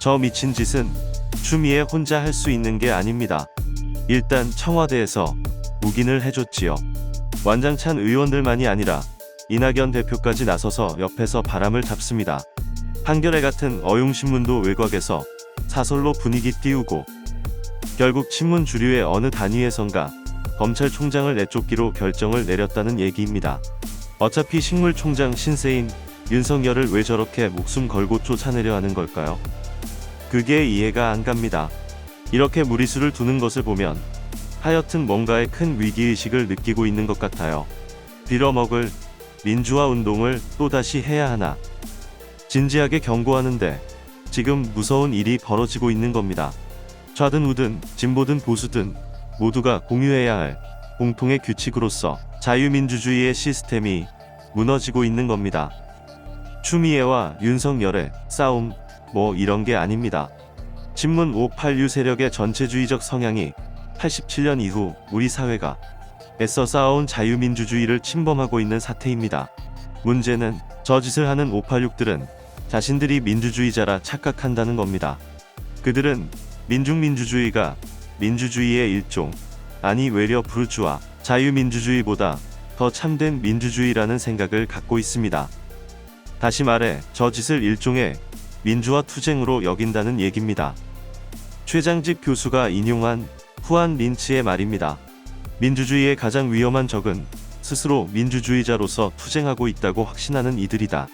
저 미친 짓은 추미애 혼자 할 수 있는 게 아닙니다. 일단 청와대에서 묵인을 해줬지요. 완장찬 의원들만이 아니라 이낙연 대표까지 나서서 옆에서 바람을 잡습니다. 한겨레 같은 어용신문도 외곽에서 사설로 분위기 띄우고 결국 친문 주류의 어느 단위에선가 검찰총장을 내쫓기로 결정을 내렸다는 얘기입니다. 어차피 식물총장 신세인 윤석열을 왜 저렇게 목숨 걸고 쫓아내려 하는 걸까요? 그게 이해가 안 갑니다. 이렇게 무리수를 두는 것을 보면 하여튼 뭔가의 큰 위기의식을 느끼고 있는 것 같아요. 빌어먹을 민주화 운동을 또다시 해야 하나. 진지하게 경고하는데 지금 무서운 일이 벌어지고 있는 겁니다. 좌든 우든 진보든 보수든 모두가 공유해야 할 공통의 규칙으로서 자유민주주의의 시스템이 무너지고 있는 겁니다. 추미애와 윤석열의 싸움 뭐 이런 게 아닙니다. 친문 586 세력의 전체주의적 성향이 87년 이후 우리 사회가 애써 쌓아온 자유민주주의를 침범하고 있는 사태입니다. 문제는 저 짓을 하는 586들은 자신들이 민주주의자라 착각한다는 겁니다. 그들은 민중민주주의가 민주주의의 일종, 아니 외려 부르주아 자유민주주의보다 더 참된 민주주의라는 생각을 갖고 있습니다. 다시 말해 저 짓을 일종의 민주화 투쟁으로 여긴다는 얘기입니다. 최장직 교수가 인용한 후안 린치의 말입니다. 민주주의의 가장 위험한 적은 스스로 민주주의자로서 투쟁하고 있다고 확신하는 이들이다.